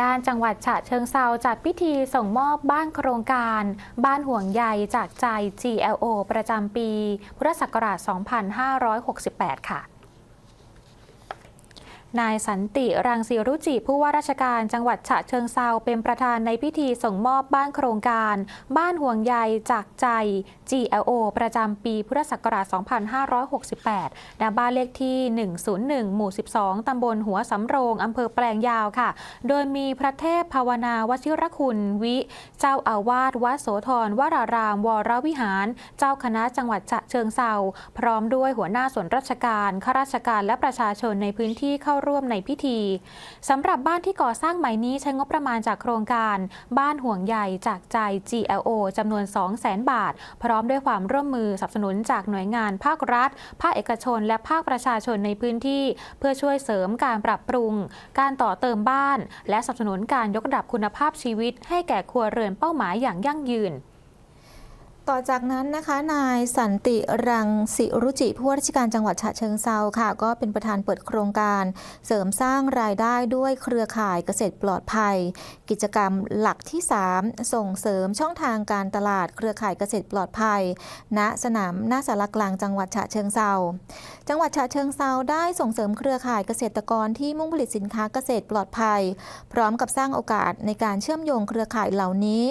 ด้านจังหวัดฉะเชิงเซาจัดพิธีส่งมอบบ้านโครงการ บ้านห่วงใยจากใจ GLO ประจำปี พุทธศักราช 2568 ค่ะ นายสันติรังสีรุจิ ผู้ว่าราชการจังหวัดฉะเชิงเซาเป็นประธานในพิธีส่งมอบบ้านโครงการ บ้านห่วงใยจากใจ GLO ประจำปีพุทธศักราช 2568ณบ้านเลขที่ 101 หมู่ 12 ตำบลหัวสำโรงอำเภอแปลงยาวค่ะ โดยมีพระเทพภาวนาวชิรคุณวิ เจ้าอาวาสวัดโสธรวราราม วรวิหาร เจ้าคณะจังหวัดฉะเชิงเซาพร้อมด้วยหัวหน้าส่วนราชการข้าราชการและประชาชนในพื้นที่เข้าร่วมในพิธีสำหรับบ้านที่ก่อสร้างใหม่นี้ใช้งบประมาณจากโครงการ บ้านห่วงใยจากใจ GLO จำนวน 200,000บาท พร้อมด้วยความร่วมมือสนับสนุนจากหน่วยงานภาครัฐ ภาคเอกชน และภาคประชาชนในพื้นที่ เพื่อช่วยเสริมการปรับปรุง การต่อเติมบ้าน และสนับสนุนการยกระดับคุณภาพชีวิต ให้แก่ครัวเรือนเป้าหมายอย่างยั่งยืน ต่อจากนั้นนะคะนายสันติรังสิรุจิผู้ว่าราชการจังหวัดฉะเชิงเซาค่ะ ก็เป็นประธานเปิดโครงการ เสริมสร้างรายได้ด้วยเครือข่ายเกษตรปลอดภัย กิจกรรมหลักที่ 3 ส่งเสริมช่องทางการตลาดเครือข่ายเกษตรปลอดภัย ณสนามหน้าสารกลางจังหวัดฉะเชิงเซาจังหวัดฉะเชิงเซาได้ส่งเสริมเครือข่ายเกษตรกรที่มุ่งผลิตสินค้าเกษตรปลอดภัย พร้อมกับสร้างโอกาสในการเชื่อมโยงเครือข่ายเหล่านี้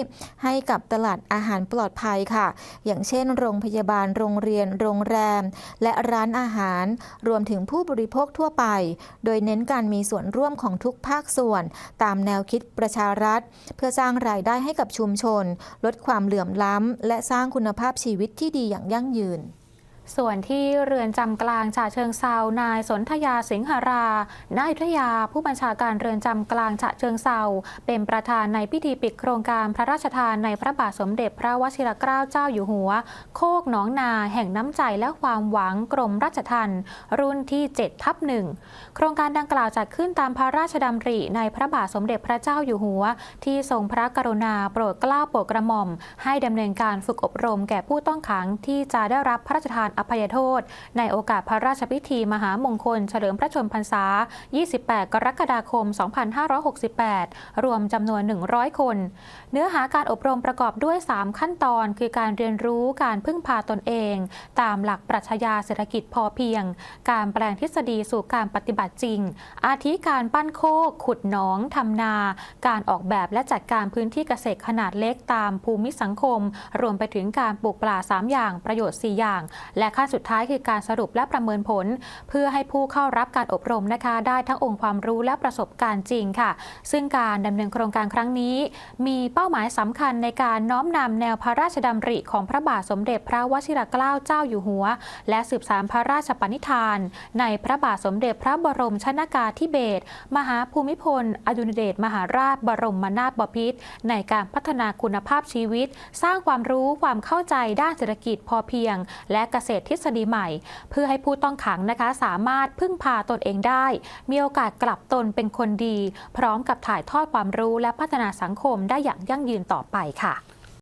ให้กับตลาดอาหารปลอดภัยค่ะอย่างเช่น โรงพยาบาล โรงเรียน โรงแรม และร้านอาหาร รวมถึงผู้บริโภคทั่วไป โดยเน้นการมีส่วนร่วมของทุกภาคส่วน ตามแนวคิดประชารัฐ เพื่อสร้างรายได้ให้กับชุมชน ลดความเหลื่อมล้ำ และสร้างคุณภาพชีวิตที่ดีอย่างยั่งยืน ส่วนที่เรือนจำกลางฉะเชิงเซานายสนธยาสิงหรา นายอยุธยา ผู้บัญชาการเรือนจำกลางฉะเชิงเซาเป็นประธานในพิธีปิดโครงการพระราชทานในพระบาทสมเด็จพระวชิรเกล้าเจ้าอยู่หัว โคกหนองนาแห่งน้ำใจและความหวังกรมราชทัณฑ์รุ่นที่7ทับหนึ่งโครงการดังกล่าวจัดขึ้นตามพระราชดำริในพระบาทสมเด็จพระเจ้าอยู่หัว ที่ทรงพระกรุณาโปรดเกล้าโปรดกระหม่อม ให้ดำเนินการฝึกอบรมแก่ผู้ต้องขังที่จะได้รับพระราชทานอภัยโทษ ในโอกาสพระราชพิธีมหามงคล เฉลิมพระชนมพรรษา 28 กรกฎาคม 2568 รวมจำนวน 100 คน เนื้อหาการอบรมประกอบด้วย 3 ขั้นตอน คือการเรียนรู้การพึ่งพาตนเอง ตามหลักปรัชญาเศรษฐกิจพอเพียง การแปลงทฤษฎีสู่การปฏิบัติจริง อาทิการปั้นโคกขุดหนองทำนา การออกแบบและจัดการพื้นที่เกษตรขนาดเล็กตามภูมิสังคม รวมไปถึงการปลูกปลา 3 อย่างประโยชน์ 4 อย่าง และขั้นสุดท้ายคือการสรุปและประเมินผล เพื่อให้ผู้เข้ารับการอบรมนะคะ ได้ทั้งองค์ความรู้และประสบการณ์จริงค่ะ ซึ่งการดำเนินโครงการครั้งนี้ มีเป้าหมายสำคัญในการน้อมนำแนวพระราชดำริของพระบาทสมเด็จพระวชิรเกล้าเจ้าอยู่หัว และสืบสานพระราชปณิธาน ในพระบาทสมเด็จพระบรมชนากาธิเบศรมหาภูมิพล อดุลยเดชมหาราชบรมนาถบพิตรในการพัฒนาคุณภาพชีวิต สร้างความรู้ความเข้าใจด้านเศรษฐกิจพอเพียง และเกษตรทฤษฎีใหม่ เพื่อให้ผู้ต้องขังนะคะสามารถพึ่งพาตนเองได้ มีโอกาสกลับตนเป็นคนดี พร้อมกับถ่ายทอดความรู้และพัฒนาสังคมได้อย่างยั่งยืนต่อไปค่ะ